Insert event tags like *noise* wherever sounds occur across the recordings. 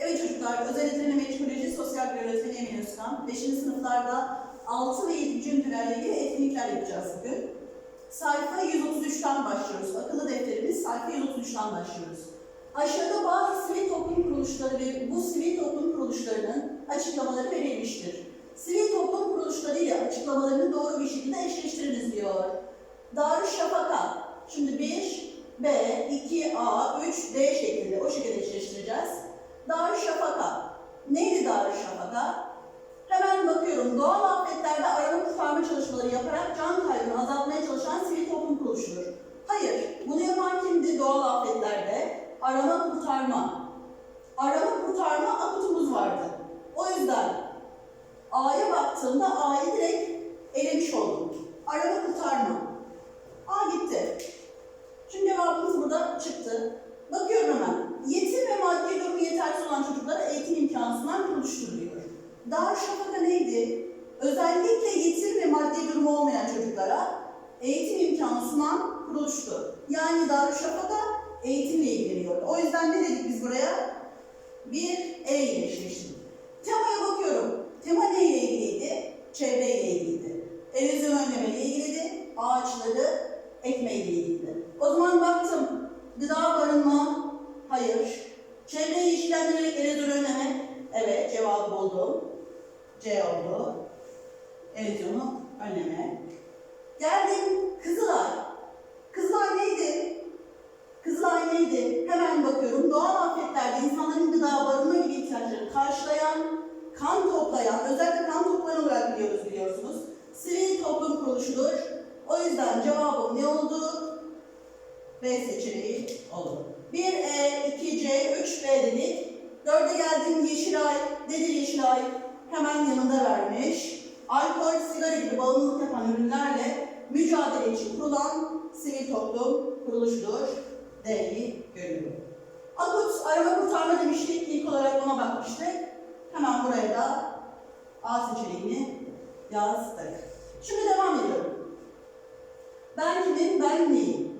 Evet çocuklar, özel yeteneği meşguleci sosyal bir öğretmeni Emin Özkan. 5. sınıflarda 6 ve 7. ünitelerle ilgili etkinlikler yapacağız bugün. Sayfa 133'ten başlıyoruz. Akıllı defterimiz sayfa 133'ten başlıyoruz. Aşağıda bazı sivil toplum kuruluşları ve bu sivil toplum kuruluşlarının açıklamaları verilmiştir. Sivil toplum kuruluşları ile açıklamalarını doğru bir şekilde eşleştiriniz diyor. Darüşşafaka. Şimdi 1, B, 2, A, 3, D o şekilde eşleştireceğiz. Darüşşafaka. Neydi Darüşşafaka? Hemen bakıyorum. Doğal afetlerde arama kurtarma yaparak can kaybını azaltmaya çalışan sivil toplum kuruluşudur. Hayır, bunu yapan kimdi doğal afetlerde? Arama kurtarma. Arama kurtarma akutumuz vardı. O yüzden A'ya baktığımda A'yı direkt elemiş oldum. Arama kurtarma. A gitti. Şimdi cevabımız burada çıktı. Bakıyorum hemen. Yetim ve maddi durumu yetersiz olan çocuklara eğitim imkanı sunan kuruluştur diyor. Neydi? Özellikle yetim ve maddi durumu olmayan çocuklara eğitim imkanı sunan kuruluştu. Yani Darüşşafaka eğitimle ilgileniyor. O yüzden ne dedik biz buraya? Bir E ile eşleştirdik. Temaya bakıyorum. Tema neyle ilgiliydi? Çevreyle ilgiliydi. Erozyon önlemeyle ilgiliydi. Ağaçları ekmeğiyle ilgiliydi. O zaman baktım. Gıda barınma, hayır. Çevreyi ilişkilendirerek erozyon önleme, evet cevabı buldum. C oldu. Erozyonu önleme. Geldim Kızılay. Kızılay neydi? Kızılay neydi? Hemen bakıyorum. Doğal afetlerde insanların gıda, barınma gibi ihtiyaçlarını karşılayan, kan toplayan, özellikle kan toplayan olarak biliyoruz biliyorsunuz. Sivil toplum kuruluşudur. O yüzden cevabım ne oldu? B seçeneği olur. 1E, 2C, 3B dedik. 4'e geldim Yeşilay. Nedir Yeşilay? Hemen yanında vermiş. Alkol, sigara gibi bağımlılık yapan ürünlerle mücadele için kurulan sivil toplum kuruluşudur. D'yi görüyorum. Akut arama kurtarma demiştik. İlk olarak ona bakmıştık. Hemen buraya da A seçeneğini yazdık. Şimdi devam ediyorum. Ben kimim, ben neyim?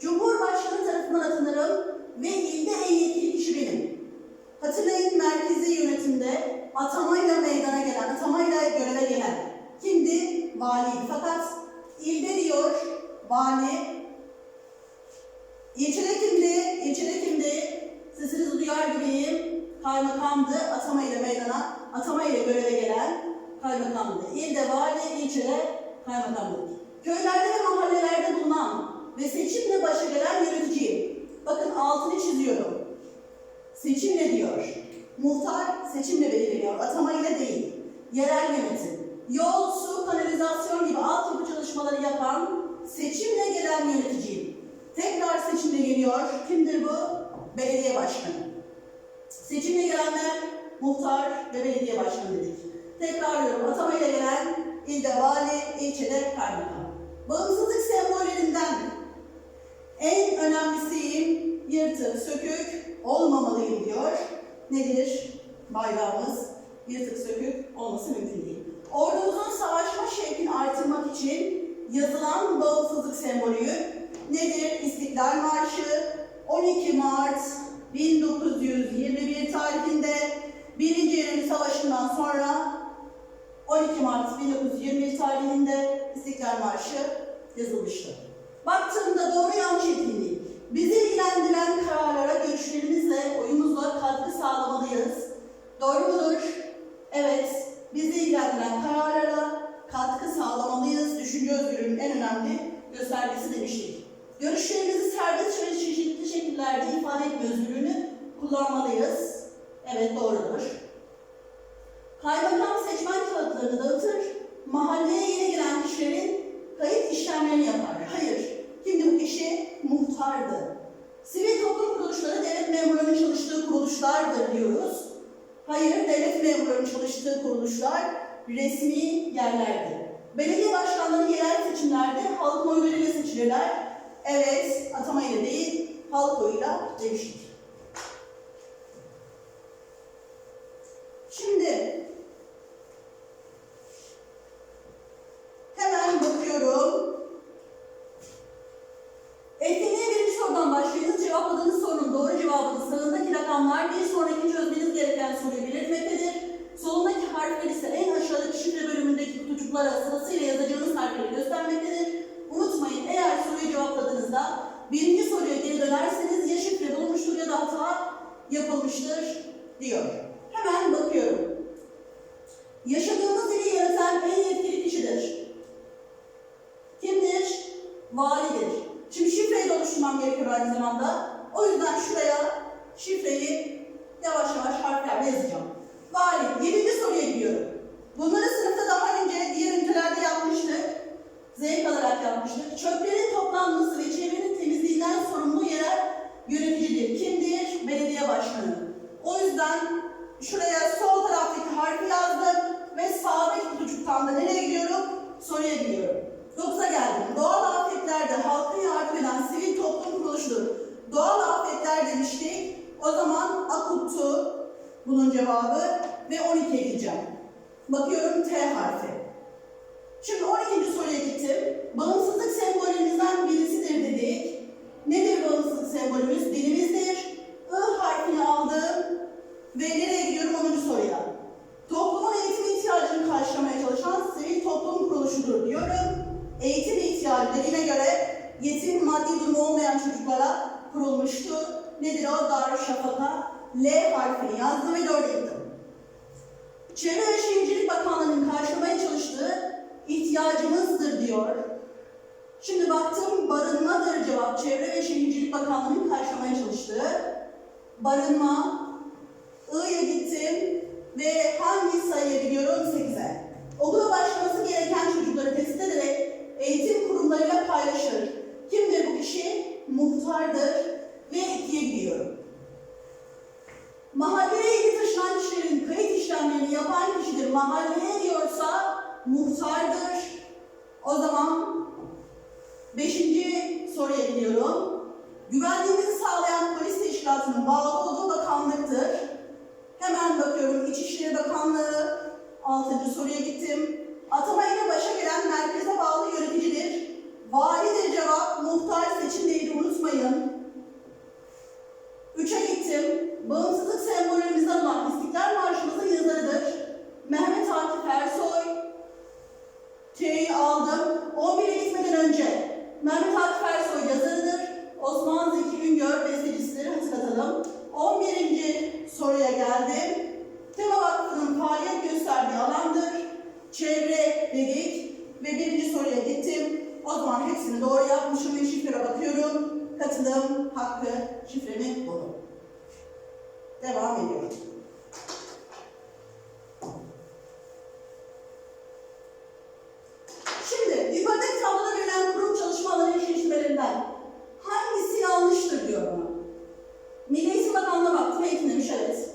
Cumhurbaşkanı tarafından atanırım ve ilde en yetkili kişi benim. Hatırlayın merkezi yönetimde atamayla meydana gelen, atamayla göreve gelen kimdi? Valiydi. Fakat ilde diyor vali, ilçede kimdi? İlçede kimdi? Sesinizi duyar gibiyim. Kaymakamdı, atamayla meydana, atamayla göreve gelen kaymakamdı. İlde vali, ilçede kaymakamdı. Köylerde ve mahallelerde bulunan ve seçimle başa gelen yöneticiyim. Bakın altını çiziyorum. Seçimle diyor. Muhtar seçimle belirleniyor. Atama ile değil. Yerel yönetim. Yol, su, kanalizasyon gibi altyapı çalışmaları yapan seçimle gelen yöneticiyim. Tekrar seçimle geliyor. Kimdir bu? Belediye başkanı. Seçimle gelenler muhtar ve belediye başkanı dedik. Tekrarlıyorum. Atamayla gelen ilde vali, ilçede kaymakam. Bağımsızlık sembollerinden en önemlisiyim, yırtık, sökük olmamalıyım diyor. Nedir? Bayrağımız yırtık, sökük olması mümkün değil. Ordumuzun savaşma şevkini artırmak için yazılan bağımsızlık sembolü nedir? İstiklal Marşı 12 Mart 1921 tarihinde Birinci Eylül Savaşı'ndan sonra 12 Mart 1921 tarihinde İstiklal Marşı yazılmıştır. Baktığımda doğru yanlış etkinliği, bizi ilgilendiren kararlara görüşlerimizle, oyumuzla katkı sağlamalıyız. Doğru mudur? Evet, bizi ilgilendiren kararlara katkı sağlamalıyız. Düşünce özgürlüğünün en önemli göstergesi demiştik. Görüşlerimizi serbest ve çeşitli şekillerde ifade etme özgürlüğünü kullanmalıyız. Evet, doğrudur. Kaymakam seçmen kağıtlarını dağıtır, mahalleye yeni gelen kişilerin kayıt işlemlerini yapar. Hayır, kimdi bu kişi? Muhtardı. Sivil toplum kuruluşları devlet memurlarının çalıştığı kuruluşlardır diyoruz. Hayır, devlet memurlarının çalıştığı kuruluşlar resmi yerlerdir. Belediye başkanları yerel seçimlerde halk oylarıyla seçilirler. Evet, atamayla değil, halk oyuyla demiştik. Birinci soruya geri dönerseniz ya şifre bulmuştur ya da hata yapılmıştır diyor. Hemen bakıyorum. Yaşadığımız ili yöneten en yetkili kişidir. Kimdir? Validir. Şimdi şifreyi de oluşturmam gerekiyor aynı zamanda. O yüzden şuraya şifreyi yavaş yavaş harflerle yazacağım. Vali. Yedinci soruya gidiyorum. Bunları sınıfta daha önce diğer ünitelerde yapmıştık. Zevk alarak yapmıştık. Çöplerin toplanması ve çevrenin temizliğinden sorumlu yerel yöneticidir. Kimdir? Belediye başkanı. O yüzden şuraya sol taraftaki harfi yazdım ve sağdaki kutucuktan da nereye gidiyorum? Soruya gidiyorum. 9'a geldim. Doğal afetlerde halka yardım eden sivil toplum kuruluşudur. Doğal afetler demiştik. O zaman akuttu bunun cevabı ve 12'ye gideceğim. Bakıyorum T harfi. Şimdi 12. soruya gittim. Bağımsızlık sembolümüzden birisidir dedik. Nedir bağımsızlık sembolümüz? Dilimizdir. I harfini aldım ve nereye gidiyorum 10. soruya. Toplumun eğitim ihtiyacını karşılamaya çalışan sivil toplum kuruluşudur diyorum. Eğitim ihtiyacı dediğine göre yetim maddi durumu olmayan çocuklara kurulmuştu. Nedir o? Darüşşafaka. L harfini yazdım ve 4'e gittim. Çevre ve Şehircilik Bakanlığı'nın karşılamaya çalıştığı ihtiyacımızdır diyor. Şimdi baktım barınmadır cevap. Çevre ve Şehircilik Bakanlığı'nın karşılamaya çalıştığı. Barınma. I'ya gittim ve hangi sayıya gidiyorum? 8'e. Okula başlaması gereken çocukları tespit ederek eğitim kurumlarıyla paylaşır. Kimdir bu kişi? Muhtardır ve 2'ye gidiyorum. Mahalleye ilgi taşınan kişilerin kayıt işlemlerini yapan kişidir. Mahalleye diyorsa muhtardır. O zaman beşinci soruya gidiyorum. Güvenliğimizi sağlayan polis teşkilatının bağlı olduğu bakanlıktır. Hemen bakıyorum İçişleri Bakanlığı. Altıncı soruya gittim. Atama ile başa gelen merkeze bağlı yöneticidir. Validir cevap. Muhtar seçimdeydi unutmayın. Üçe gittim. Bağımsızlık sembolümüzden olan İstiklal Marşımızın yazarıdır. Mehmet Akif Ersoy. T'yi aldım. 11'e gitmeden önce Mehmet Akif Ersoy yazarıdır. Osman Zeki Üngör bestecisidir. Hatırlatalım. 11. soruya geldim. Tema Vakfı'nın faaliyet gösterdiği alandır. Çevre dedik ve birinci soruya gittim. O zaman hepsini doğru yapmışım ve şifreme bakıyorum. Katılım hakkı şifremi buldum. Devam ediyorum. Şimdi yukarıdaki tabloda verilen kurum çalışma alanı eşleşmelerinden hangisi yanlıştır diyor bana. Milli Eğitim Bakanlığı baktım eğitim demiş evet.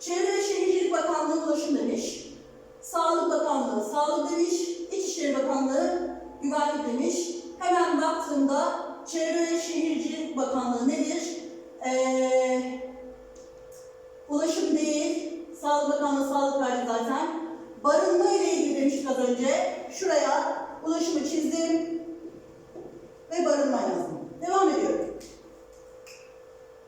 Çevre ve Şehircilik Bakanlığı ulaşım demiş. Sağlık Bakanlığı sağlık demiş. İçişleri Bakanlığı güvenlik demiş. Hemen baktığımda Çevre ve Şehircilik Bakanlığı nedir? Ee, ulaşım değil. Sağlık Bakanlığı sağlık verdi zaten. Barınma ile ilgili demiştik az önce. Şuraya ulaşımı çizdim ve barınma yazdım. Devam ediyorum.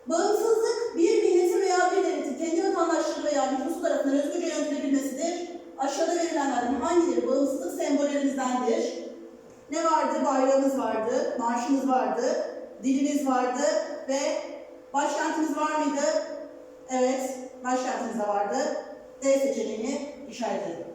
Bağımsızlık bir milletin veya bir devletin kendi vatandaşları veya nüfusu tarafından özgürce yönetilebilmesidir. Aşağıda verilenlerden hangileri bağımsızlık sembollerimizdendir? Ne vardı? Bayrağımız vardı, marşımız vardı, dilimiz vardı ve başkentimiz var mıydı? Evet, başkentimiz de vardı. D seçeneğini işaretledim. Ey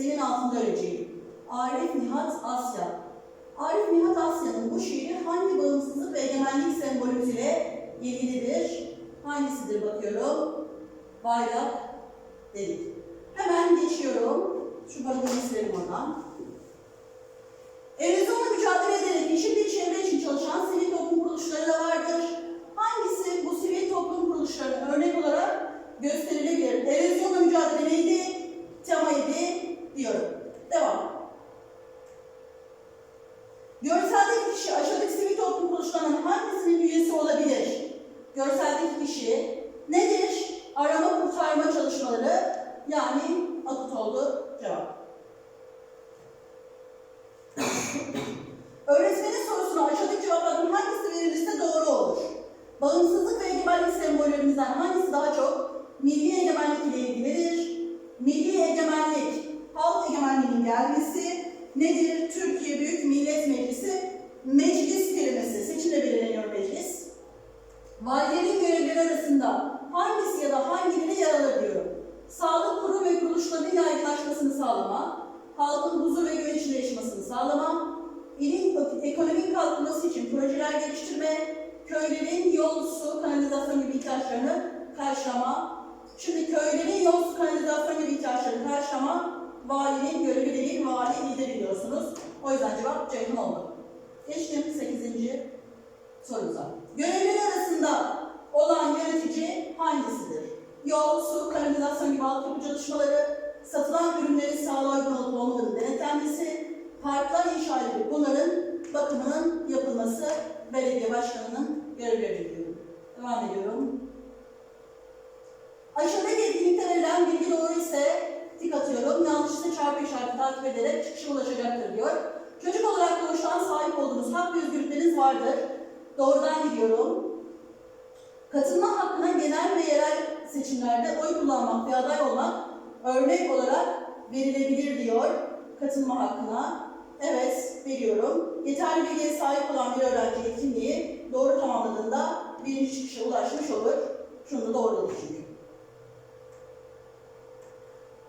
senin altında öleceğim. Arif Nihat Asya. Arif Nihat Asya'nın bu şiiri hangi bağımsızlık ve egemenlik sembolümüz ile ilgilidir? Hangisidir bakıyorum? Bayrak dedik. Hemen geçiyorum. Şu barınmayı silelim oradan. Erozyonla mücadele ederek yeşil bir çevre için çalışan sivil toplum kuruluşları da vardır. Hangisi bu sivil toplum kuruluşlarına örnek olarak gösterilebilir? Erozyonla mücadele neydi? Temaydı diyorum. Devam. Görseldeki kişi aşağıdaki sivil toplum kuruluşlarının hangisinin üyesi olabilir? Görseldeki kişi nedir? Arama kurtarma çalışmaları yani akut oldu cevap. *coughs* Öğretmenin sorusuna aşağıdaki cevaplardan hangisi verilirse doğru olur? Bağımsızlık ve egemenlik sembollerimizden hangisi daha çok milli egemenlik ile ilgilidir? Milli egemenlik, halk egemenliğinin gelmesi nedir? Türkiye Büyük Millet Meclisi, meclis kelimesi, seçimle belirleniyor meclis. Valilerin görevleri arasında hangisi ya da hangileri yer alır diyorum. Sağlık kurum ve kuruluşlarının yaygınlaşmasını sağlama, halkın huzur ve güven içinde yaşamasını sağlama, ilin ekonomik kalkınması için projeler geliştirme, köylerin yol, su, kanalizasyon gibi ihtiyaçlarını karşılama. Şimdi köylerin yol, su, kanalizasyon gibi ihtiyaçlarını karşılama, valinin görevi değil, vali lider biliyorsunuz. O yüzden cevap Ceyhun olmalı. Geçtim 8. sorumuza. Görevleri arasında olan yönetici hangisidir? Yol, su, kanalizasyon gibi altyapı çalışmaları, satılan ürünlerin sağlığa uygun olup olmadığını denetlenmesi, parklar inşa edilip bunların bakımının yapılması belediye başkanının görevleri diyorum. Devam ediyorum. Aşağıdaki etkinlikte verilen bilgi doğru ise tik atıyorum. Yanlış ise çarpı işareti takip ederek çıkışa ulaşacaktır diyor. Çocuk olarak doğuştan sahip olduğunuz hak ve özgürlükleriniz vardır. Doğrudan gidiyorum. Katılma hakkına genel ve yerel seçimlerde oy kullanmak ve aday olmak örnek olarak verilebilir diyor katılma hakkına. Evet, veriyorum. Yeterli bilgiye sahip olan bir öğrenci etkinliği doğru tamamladığında birinci çıkışa ulaşmış olur. Şunu da doğruladı çünkü.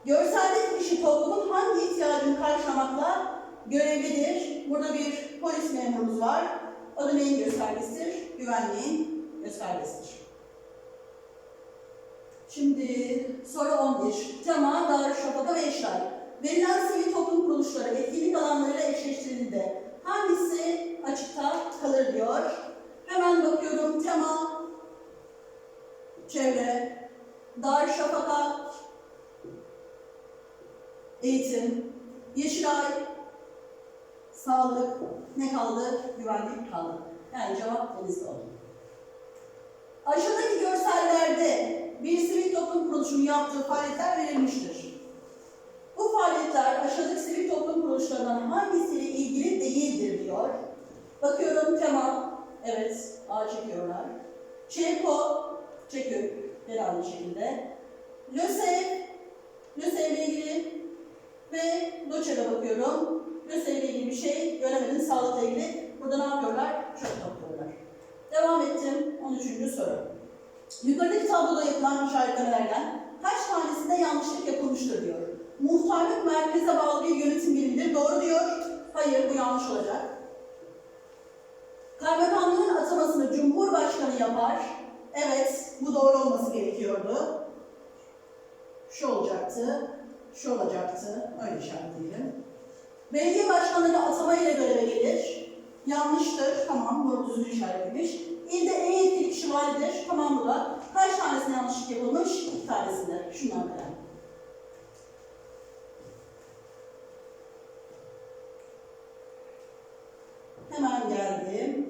Görseldeki kişi toplumun hangi ihtiyacını karşılamakla görevlidir? Burada bir polis memurumuz var. O da neyin göstergesidir? Güvenliğin göstergesidir. Şimdi soru 11. Tema, Darüşşafaka ve işler. Verilen sivil toplum kuruluşları etkinlik alanlarıyla eşleştirildiğinde hangisi açıkta kalır diyor. Hemen bakıyorum. Tema, çevre, Darüşşafaka, eğitim, Yeşilay, sağlık, ne kaldı? Güvenlik kaldı. Yani cevap denizde oldu. Aşağıdaki görsellerde bir sivil toplum kuruluşunun yaptığı faaliyetler verilmiştir. Bu faaliyetler aşağıdaki sivil toplum kuruluşlarından hangisiyle ilgili değildir diyor. Bakıyorum tema, evet A çekiyorlar. ÇEKO, çekiyor herhalde şekilde. LÖSEV, LÖSEV ile ilgili ve LÖÇE'de bakıyorum. LÖSEV ile ilgili bir şey göremedim, sağlıkla ilgili. Burada ne yapıyorlar? Çöp topluyorlar. Devam ettim. 13. soru. Yukarıdaki tabloda yapılan işaretlemelerden kaç tanesinde yanlışlık yapılmıştır diyor. Muhtarlık merkeze bağlı bir yönetim birimidir. Doğru diyor. Hayır bu yanlış olacak. Kaymakamlığın atamasını Cumhurbaşkanı yapar. Evet bu doğru olması gerekiyordu. Şu olacaktı. Şu olacaktı. Öyle işaretleyelim. Belediye başkanları atama ile göreve gelir. Yanlıştır. Tamam, doğru düzgün işaretlemiş. İlde en yetkili kişi validir. Tamam bu da. Kaç tanesine yanlışlık yapılmış? İki tanesinde. Şundan beri. Hemen geldim.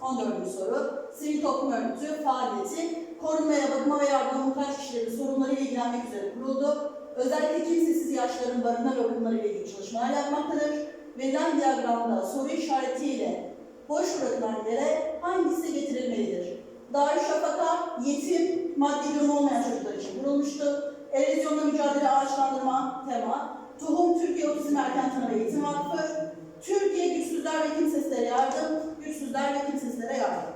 14. soru. Sivil toplum örgütü faaliyeti korunmaya, bakıma ve yardıma muhtaç kişilerin sorunlarıyla ilgilenmek üzere kuruldu. Özellikle kimsesiz yaşların barınma ve bakımlarıyla ilgili çalışmalar yapmaktadır. Verilen diyagramda soru işaretiyle boş bırakılan yere hangisi getirilmelidir? Darüşşafaka, yetim, maddi durum olmayan çocuklar için kurulmuştu. Erozyonla mücadele ağaçlandırma tema. Tohum Türkiye Otizm Erken Tanı Eğitim Vakfı. Türkiye Güçsüzler ve Kimsesizlere Yardım. Güçsüzler ve Kimsesizlere Yardım.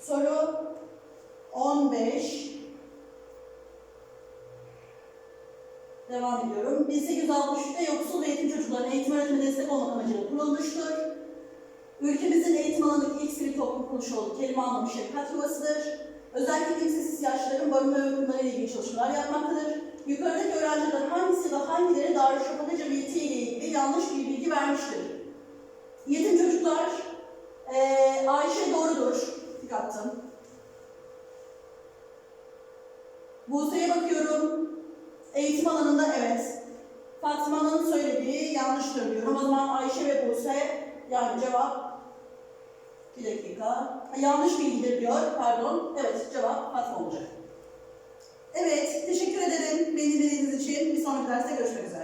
Soru 15. Devam ediyorum. 1863'te yoksul ve yetim çocukların eğitim öğretime destek olmak amacıyla kurulmuştur. Ülkemizin eğitim alanındaki ilk sivil toplum kuruluşu olduğu kelime anlamı şefkat yuvasıdır. Özellikle kimsesiz yaşlıların barınma ve ile ilgili çalışmalar yapmaktadır. Yukarıdaki öğrenciler hangisi ve hangileri Darüşşafaka Cemiyeti ile ilgili yanlış bir bilgi vermiştir? Yetim çocuklar, eee Ayşe doğrudur. Tik attım. Buse'ye bakıyorum. Eğitim alanında evet. Fatma'nın söylediği yanlıştır diyorum. O zaman Ayşe ve Buse yani cevap bir dakika. Ha, yanlış bilgidir diyor. Pardon. Evet cevap Fatma olacak. Evet teşekkür ederim beni dinlediğiniz için. Bir sonraki derste görüşmek üzere.